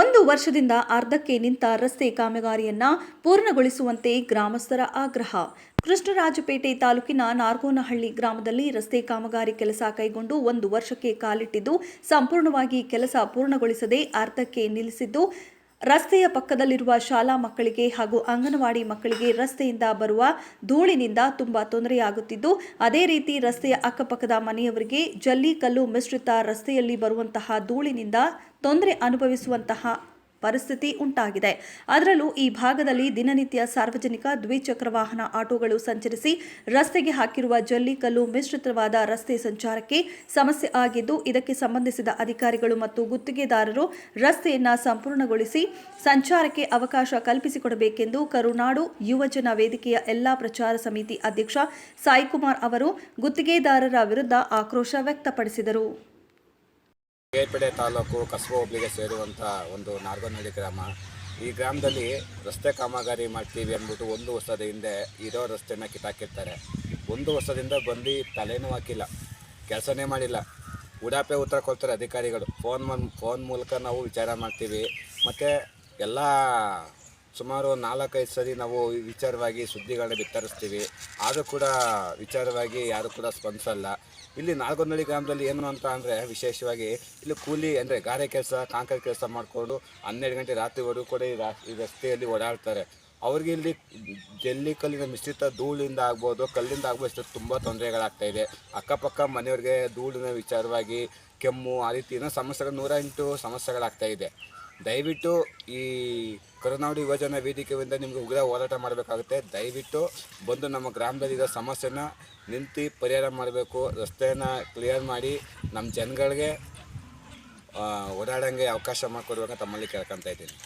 ಒಂದು ವರ್ಷದಿಂದ ಅರ್ಧಕ್ಕೆ ನಿಂತ ರಸ್ತೆ ಕಾಮಗಾರಿಯನ್ನ ಪೂರ್ಣಗೊಳಿಸುವಂತೆ ಗ್ರಾಮಸ್ಥರ ಆಗ್ರಹ. ಕೃಷ್ಣರಾಜಪೇಟೆ ತಾಲೂಕಿನ ನಾರ್ಗೋನಹಳ್ಳಿ ಗ್ರಾಮದಲ್ಲಿ ರಸ್ತೆ ಕಾಮಗಾರಿ ಕೆಲಸ ಕೈಗೊಂಡು ಒಂದು ವರ್ಷಕ್ಕೆ ಕಾಲಿಟ್ಟಿದ್ದು, ಸಂಪೂರ್ಣವಾಗಿ ಕೆಲಸ ಪೂರ್ಣಗೊಳಿಸದೆ ಅರ್ಧಕ್ಕೆ ನಿಲ್ಲಿಸಿದ್ದು ರಸ್ತೆಯ ಪಕ್ಕದಲ್ಲಿರುವ ಶಾಲಾ ಮಕ್ಕಳಿಗೆ ಹಾಗೂ ಅಂಗನವಾಡಿ ಮಕ್ಕಳಿಗೆ ರಸ್ತೆಯಿಂದ ಬರುವ ಧೂಳಿನಿಂದ ತುಂಬಾ ತೊಂದರೆಯಾಗುತ್ತಿದ್ದು, ಅದೇ ರೀತಿ ರಸ್ತೆಯ ಅಕ್ಕಪಕ್ಕದ ಮನೆಯವರಿಗೆ ಜಲ್ಲಿ ಕಲ್ಲು ಮಿಶ್ರಿತ ರಸ್ತೆಯಲ್ಲಿ ಬರುವಂತಹ ಧೂಳಿನಿಂದ ತೊಂದರೆ ಅನುಭವಿಸುವಂತಹ ಪರಿಸ್ಥಿತಿ ಉಂಟಾಗಿದೆ. ಅದರಲ್ಲೂ ಈ ಭಾಗದಲ್ಲಿ ದಿನನಿತ್ಯ ಸಾರ್ವಜನಿಕ ದ್ವಿಚಕ್ರ ವಾಹನ ಆಟೋಗಳು ಸಂಚರಿಸಿ ರಸ್ತೆಗೆ ಹಾಕಿರುವ ಜಲ್ಲಿಕಲ್ಲು ಮಿಶ್ರಿತವಾದ ರಸ್ತೆ ಸಂಚಾರಕ್ಕೆ ಸಮಸ್ಯೆ ಆಗಿದ್ದು, ಇದಕ್ಕೆ ಸಂಬಂಧಿಸಿದ ಅಧಿಕಾರಿಗಳು ಮತ್ತು ಗುತ್ತಿಗೆದಾರರು ರಸ್ತೆಯನ್ನು ಸಂಪೂರ್ಣಗೊಳಿಸಿ ಸಂಚಾರಕ್ಕೆ ಅವಕಾಶ ಕಲ್ಪಿಸಿಕೊಡಬೇಕೆಂದು ಕರುನಾಡು ಯುವಜನ ವೇದಿಕೆಯ ಎಲ್ಲಾ ಪ್ರಚಾರ ಸಮಿತಿ ಅಧ್ಯಕ್ಷ ಸಾಯಿಕುಮಾರ್ ಅವರು ಗುತ್ತಿಗೆದಾರರ ವಿರುದ್ಧ ಆಕ್ರೋಶ ವ್ಯಕ್ತಪಡಿಸಿದರು. ಕೇರ್ಪೇಟೆ ತಾಲೂಕು ಕಸಬ ಹೋಬಳಿಗೆ ಸೇರುವಂಥ ಒಂದು ನಾರ್ಗನಹಳ್ಳಿ ಗ್ರಾಮ. ಈ ಗ್ರಾಮದಲ್ಲಿ ರಸ್ತೆ ಕಾಮಗಾರಿ ಮಾಡ್ತೀವಿ ಅಂದ್ಬಿಟ್ಟು ಒಂದು ವರ್ಷದ ಹಿಂದೆ ಇರೋ ರಸ್ತೆನ ಕಿತ್ತಾಕಿರ್ತಾರೆ. ಒಂದು ವರ್ಷದಿಂದ ಬಂದು ತಲೆನೂ ಹಾಕಿಲ್ಲ, ಕೆಲಸನೇ ಮಾಡಿಲ್ಲ. ಉಡಾಪೆ ಉತ್ತರ ಕೊಡ್ತಾರೆ ಅಧಿಕಾರಿಗಳು. ಫೋನ್ ಫೋನ್ ಮೂಲಕ ನಾವು ವಿಚಾರ ಮಾಡ್ತೀವಿ. ಮತ್ತು ಎಲ್ಲ ಸುಮಾರು ನಾಲ್ಕೈದು ಸರಿ ನಾವು ವಿಚಾರವಾಗಿ ಸುದ್ದಿಗಳನ್ನ ಬಿತ್ತರಿಸ್ತೀವಿ. ಆದರೂ ಕೂಡ ವಿಚಾರವಾಗಿ ಯಾರು ಕೂಡ ಸ್ಪಂದಿಸಲ್ಲ. ಇಲ್ಲಿ ನಾಲ್ಗೊಂದಳ್ಳಿ ಗ್ರಾಮದಲ್ಲಿ ಏನು ಅಂತ ಅಂದರೆ ವಿಶೇಷವಾಗಿ ಇಲ್ಲಿ ಕೂಲಿ ಅಂದರೆ ಗಾರೆ ಕೆಲಸ, ಕಾಂಕ್ರೀಟ್ ಕೆಲಸ ಮಾಡಿಕೊಂಡು ಹನ್ನೆರಡು ಗಂಟೆ ರಾತ್ರಿವರೆಗೂ ಕೂಡ ಈ ರಾ- ಈ ರಸ್ತೆಯಲ್ಲಿ ಓಡಾಡ್ತಾರೆ. ಅವ್ರಿಗೆ ಇಲ್ಲಿ ಜಲ್ಲಿ ಕಲ್ಲಿನ ಮಿಶ್ರಿತ ಧೂಳಿಂದ ಆಗ್ಬೋದು, ಕಲ್ಲಿಂದ ಆಗ್ಬೋದು ತುಂಬ ತೊಂದರೆಗಳಾಗ್ತಾ ಇದೆ. ಅಕ್ಕಪಕ್ಕ ಮನೆಯವ್ರಿಗೆ ಧೂಳಿನ ವಿಚಾರವಾಗಿ ಕೆಮ್ಮು ಆ ರೀತಿ ಏನೋ ಸಮಸ್ಯೆಗಳು ನೂರ ಎಂಟು ಸಮಸ್ಯೆಗಳಾಗ್ತಾ ಇದೆ. ದಯವಿಟ್ಟು ಈ ಕರುನಾಡು ಯುವಜನ ವೇದಿಕೆಯಿಂದ ನಿಮಗೆ ಉಗ್ರ ಹೋರಾಟ ಮಾಡಬೇಕಾಗುತ್ತೆ. ದಯವಿಟ್ಟು ಬಂದು ನಮ್ಮ ಗ್ರಾಮದಲ್ಲಿರೋ ಸಮಸ್ಯೆನ ನಿಂತು ಪರಿಹಾರ ಮಾಡಬೇಕು. ರಸ್ತೆಯನ್ನು ಕ್ಲಿಯರ್ ಮಾಡಿ ನಮ್ಮ ಜನಗಳಿಗೆ ಓಡಾಡೋಂಗೆ ಅವಕಾಶ ಮಾಡಿಕೊಡ್ಬೇಕಂತ ತಮ್ಮಲ್ಲಿ ಕೇಳ್ಕೊತಾ ಇದ್ದೀನಿ.